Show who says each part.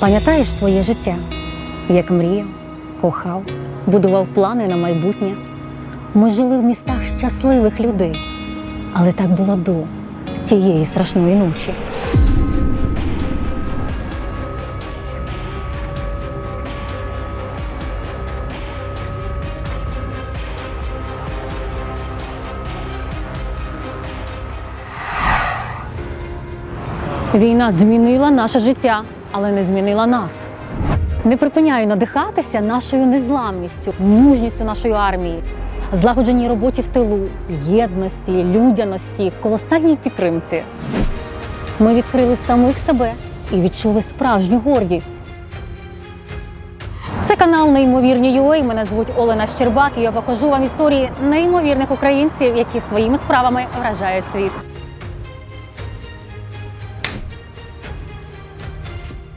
Speaker 1: Пам'ятаєш своє життя, як мріяв, кохав, будував плани на майбутнє. Ми жили в містах щасливих людей, але так було до тієї страшної ночі. Війна змінила наше життя, але не змінила нас. Не припиняю надихатися нашою незламністю, мужністю нашої армії, злагодженій роботі в тилу, єдності, людяності, колосальній підтримці. Ми відкрили самих себе і відчули справжню гордість. Це канал Неймовірні UA. Мене звуть Олена Щербак, і я покажу вам історії неймовірних українців, які своїми справами вражають світ.